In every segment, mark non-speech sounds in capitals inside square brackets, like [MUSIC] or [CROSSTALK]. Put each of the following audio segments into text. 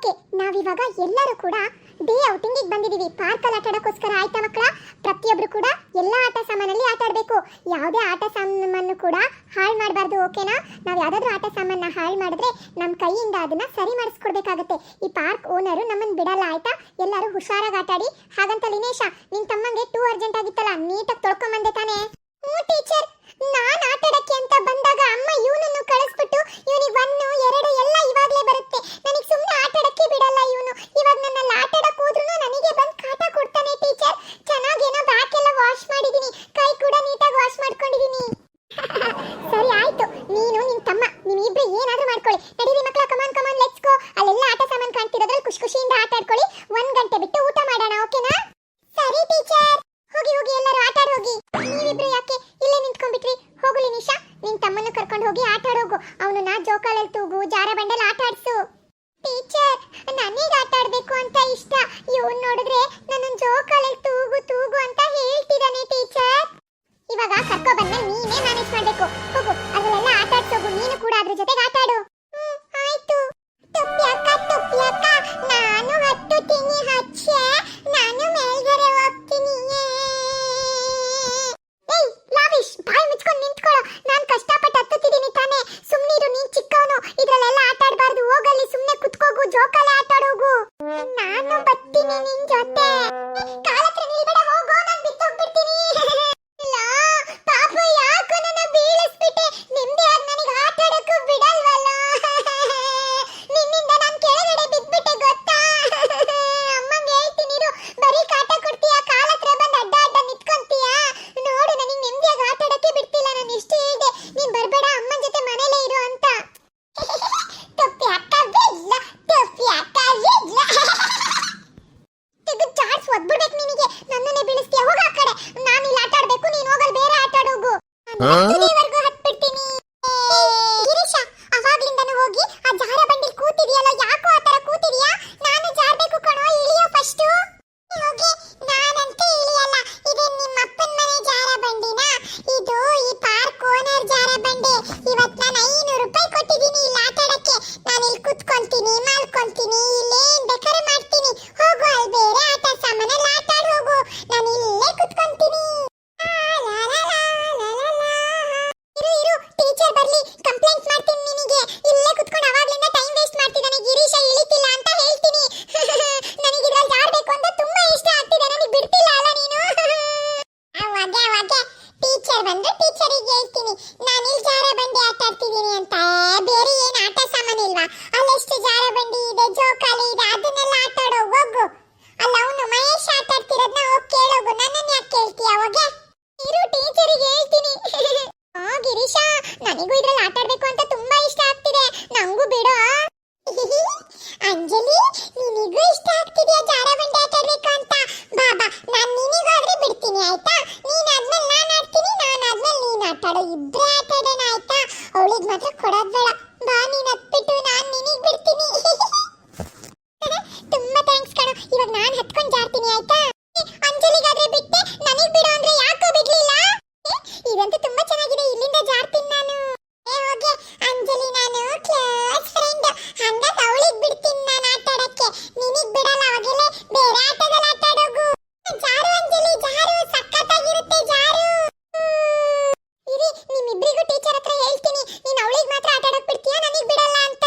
Okay, ನಾವಿವಾಗ ಎಲ್ಲರೂ ಕೂಡ ಡೇ ಔಟಿಂಗಿಗೆ ಬಂದಿದ್ದೀವಿ. ಪಾರ್ಕಲ್ಲಿ ಅಲ್ಲಿ ಆಡೋಕ್ಕೋಸ್ಕರ ಆಯ್ತಾ ಮಕ್ಕಳ? ಪ್ರತಿಯೊಬ್ಬರು ಕೂಡ ಎಲ್ಲ ಆಟ ಸಾಮಾನಲ್ಲಿ ಆಟ ಆಡಬೇಕು. ಯಾವುದೇ ಆಟ ಸಾಮಾನು ಕೂಡ ಹಾಳು ಮಾಡಬಾರ್ದು ಓಕೆನಾ ನಾವು ಯಾವುದಾದ್ರೂ ಆಟ ಸಾಮಾನ ಹಾಳು ಮಾಡಿದ್ರೆ ನಮ್ಮ ಕೈಯಿಂದ ಅದನ್ನ ಸರಿ ಮಾಡಿಸ್ಕೊಡ್ಬೇಕಾಗತ್ತೆ. ಈ ಪಾರ್ಕ್ ಓನರು ನಮ್ಮನ್ನು ಬಿಡಲ್ಲ, ಆಯ್ತಾ? ಎಲ್ಲರೂ ಹುಷಾರಾಗಿ ಆಟಾಡಿ. ಹಾಗಂತ ಲಿನೇಶ, ನಿನ್ ತಮ್ಮಂಗೆ ಟೂ ಅರ್ಜೆಂಟ್ ಆಗಿತ್ತಲ್ಲ, ನೀಟಾಗಿ ತೊಳ್ಕೊಂಬಂದೆ ತಾನೇ ಹ್ಞೂ ಟೀಚರ್ ನಾನ್ ಆಟ ಆಡಕ್ಕೆ ಅಂತ ಬಂದಾಗ ಅಮ್ಮ ಇವನನ್ನು ಕಳಿಸ್ಬಿಟ್ಟು ಇವನಿಗೆ ಒನ್ನು ಎರಡು ಎಲ್ಲ ಇವಾಗ್ಲೇ ಬರುತ್ತೆ ನನಗೆ ಸುಮ್ಮನೆ ಆಟ ಆಡಕ್ಕೆ ಬಿಡಲ್ಲ ಇವನು ಇವಾಗ ನನ್ನಲ್ಲಿ ಆಟ ಆಡಕ್ ಹೋದ್ರು ನನಗೆ ಬಂದು ಕಾಟ ಕೊಡ್ತಾನೆ ಟೀಚರ್ ಚೆನ್ನಾಗೇನೋ ಬ್ಯಾಕ್ ಎಲ್ಲ ವಾಶ್ ಮಾಡಿದೀನಿ ಕೈ ಕೂಡ ನೀಟಾಗಿ ವಾಶ್ ಮಾಡ್ಕೊಂಡಿದೀನಿ ಸರಿ ಆಯ್ತು ನೀನು ನಿನ್ ತಮ್ಮ ನೀವಿಬ್ರು ಏನಾದ್ರೂ ಮಾಡ್ಕೊಳ್ಳಿ ಮಕ್ಕಳ ಕಮಾನ್ ಕಮಾನ್ ಲೆಟ್ಸ್ ಗೋ ಅಲ್ಲೆಲ್ಲ ಆಟ ಸಾಮಾನು ಕಾಣ್ತಿರೋದ್ರಲ್ಲಿ ಖುಷಿ ಖುಷಿಯಿಂದ ಆಟ ಆಡ್ಕೊಳ್ಳಿ ಒಂದ್ ಗಂಟೆ ಬಿಟ್ಟು ಊಟ ಮಾಡೋಣ ಓಕೆನಾ ಸರಿ ಟೀಚರ್ ಹೋಗಿ ಹೋಗಿ, ಎಲ್ಲರೂ ಆಟ ಆಡ್ ಹೋಗಿ. ನೀವಿಬ್ರು ಯಾಕೆ ಇಲ್ಲೇ ನಿಂತ್ಕೊಂಡ್ಬಿಟ್ರಿ? ಹೋಗಲಿ ನಿಶಾ ನಿನ್ ತಮ್ಮನ ಕರ್ಕೊಂಡು ಹೋಗಿ ಆಟ ಆಡೋಗು ನಾ ಜೋಕಾಲಲ್ಲಿ ತೂಗು, ಜಾರ ಬಂಡಲ್ ಆಟ ಆಡ್ಸು ಟೀಚರ್ ನನಗೆ ಆಟ ಆಡ್ಬೇಕು ಅಂತ ಇಷ್ಟ. ಇವನ್ ನೋಡಿದ್ರೆ ನನ್ನ ಜೋಕಾಲಲ್ಲಿ ಜೋಕಾಲಿ ಆಟ ಆಡೋಗು. ನಾನು ಬರ್ತೀನಿ ನಿನ್ ಜೊತೆ. ಆಡೋಗು ನನಗೂ ಇದ್ರಲ್ಲಿ ಆಟ ಆಡ್ಬೇಕು ಅಂತ ತುಂಬಾ ಇಷ್ಟ ಆಗ್ತಿದೆ. ನಂಗೂ ಬಿಡೋ. ಅಂಜಲಿ, ನಿನಗೂ ಇಷ್ಟ ಆಗ್ತಿದೆಯಾ ಜಾರ ಬಂಡಿ ಆಟ ಆಡ್ಬೇಕು ಅಂತ? ಬಾಬಾ ನಾನು ನಿನಗಾದ್ರೆ ಬಿಡ್ತೀನಿ, ಆಯ್ತಾ? ನೀನ್ ಆದ್ಮೇಲೆ ನಾನು ಆಡ್ತೀನಿ ನಾನು ಆದ್ಮೇಲೆ ನೀನ್ ಆಟ ಆಡೋ. ಇಬ್ಬರೇ ಆಟ ಆಡೋಣ, ಆಯ್ತಾ? ಅವಳಿಗೆ ಮಾತ್ರ ಕೊಡೋದ್ ಬೇಡ. ಬಾ, ನೀನ್ ಹತ್ಬಿಟ್ಟು, ನಾನು ನಿನಗ್ ಬಿಡ್ತೀನಿ. [LAUGHS] ತುಂಬಾ ಥ್ಯಾಂಕ್ಸ್ ಕಣೋ. ಇವಾಗ ನಾನು ಹತ್ಕೊಂಡು ಜಾರ್ತೀನಿ, ಆಯ್ತಾ ಅಂಜಲಿಗಾದ್ರೆ ಬಿಟ್ಟೆ ನನಗ್ ಬಿಡು ಅಂದ್ರೆ ಯಾಕೋ ಬಿಡ್ಲಿಲ್ಲ ಏ, ಇದಂತೂ ತುಂಬಾ ಚೆನ್ನಾಗಿದೆ ಇಲ್ಲಿಂದ ಜಾರ್ತೀನಿ ನಾನು ಏ ಹೋಗೆ ಅಂಜಲಿ ನಾನು ಕ್ಲೋಸ್ ಫ್ರೆಂಡ್ ಹಂಗಾಗ ಅವಳಿಗೆ ಬಿಡ್ತೀನಿ ನಾನು ಆಟ ಆಡಕ್ಕೆ ನಿನಗ್ ಬಿಡಲ್ಲ ಅವಾಗೆಲ್ಲ ಬೇರೆ ಆಟದಲ್ಲಿ ಆಟ ಆಡೋಗು ಜಾರು ಅಂಜಲಿ ಜಾರು ಸಖತ್ತಾಗಿರುತ್ತೆ ಜಾರು ಇರಿ ನಿಮ್ಮಿಬ್ರಿಗೂ ಟೀಚರ್ ಹತ್ರ ಹೇಳ್ತೀನಿ ನೀನ್ ಅವಳಿಗೆ ಮಾತ್ರ ಆಟ ಆಡಕ್ ಬಿಡ್ತೀಯಾ ನನಗ್ ಬಿಡಲ್ಲ ಅಂತ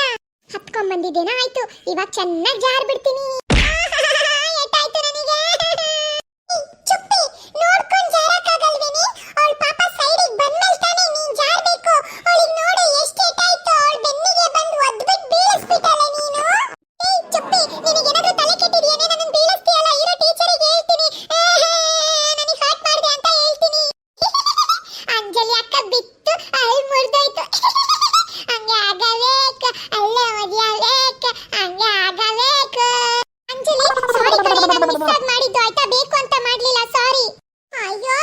ಹತ್ಕೊಂಡ್ ಬಂದಿದ್ದೇನೋ ಆಯ್ತು ಇವಾಗ ಚೆನ್ನಾಗಿ ಜಾರ್ ಬಿಡ್ತೀನಿ. ನಾನು ಮಾಡಿದ್ದು ಆಯ್ತಾ? ಬೇಕು ಅಂತ ಮಾಡ್ಲಿಲ್ಲ ಸಾರಿ ಅಯ್ಯೋ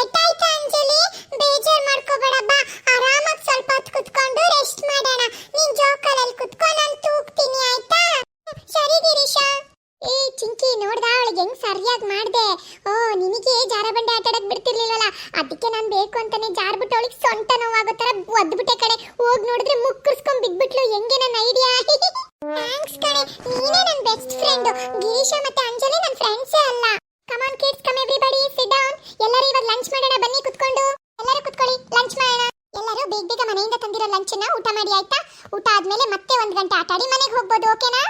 ಎಟ್ಟಾಯ್ತಾ ಅಂಜಲಿ? ಬೇಜಾರ್ ಮಾಡ್ಕೋಬೇಡ, ಬಾ. ಆರಾಮಾಗಿ ಸ್ವಲ್ಪ ಹೊತ್ತು ಕುತ್ಕೊಂಡು ರೆಸ್ಟ್ ಮಾಡೋಣ. ನೀನ್ ಜೋಕಾಲಲ್ಲಿ ಕುತ್ಕೊಂಡು ನಾನು ತೂಗ್ತೀನಿ, ಆಯ್ತಾ? ಸರಿ ಗಿರೀಶಾ. ಏ, ಚಿಂಕಿ, ನೋಡ್ದ? ಅವಳಿಗೆ ಹೆಂಗ್ ಸರಿಯಾಗಿ ಮಾಡ್ದೆ? ಓ, ನಿನಗೆ ಜಾರಬಂಡಿ ಆಟ ಆಡಕ್ ಬಿಡ್ತಿರ್ಲಿಲ್ಲಲ್ಲ? ಅದಕ್ಕೆ ನಾನು ಬೇಕು ಅಂತಾನೆ ಜಾರ್ಬಿಟ್ಟು ಅವಳಿಗೆ ಸೊಂಟ ನೋವಾಗೋ ತರ ಒದ್ಬಿಟ್ಟೆ ಕಡೆ ಹೋಗ್ ನೋಡಿದ್ರೆ ಮುಕ್ಕರ್ಸ್ಕೊಂಡ್ ಬಿದ್ಬಿಟ್ಲು. ಹೆಂಗೆ ನನ್ನ ಐಡಿಯಾ ಥ್ಯಾಂಕ್ಸ್ ಕಣೆ. ನೀನೇ ನನ್ನ ಬೆಸ್ಟ್ ಫ್ರೆಂಡ್ ಗಿರೀಶ ಮತ್ತೆ ಅಂಜಲಿ ಫ್ರೆಂಡ್ಸೇ ಅಲ್ಲ. Come on kids come everybody sit down ಎಲ್ಲರೂ ಇವಾಗ ಲಂಚ್ ಮಾಡೋಣ, ಬನ್ನಿ, ಕುತ್ಕೊಂಡು. ಎಲ್ಲರೂ ಕುತ್ಕೊಳ್ಳಿ ಲಂಚ್ ಮಾಡೋಣ. ಎಲ್ಲರೂ ಬೇಗ ಬೇಗ ಮನೆಯಿಂದ ತಂದಿರೋ ಲಂಚನ್ನ ಊಟ ಮಾಡಿ, ಆಯ್ತಾ? ಊಟ ಆದ್ಮೇಲೆ ಮತ್ತೆ ಒಂದ್ ಗಂಟೆ ಆಟ ಆಡಿ ಮನೆಗೆ ಹೋಗ್ಬೋದು ಓಕೆನಾ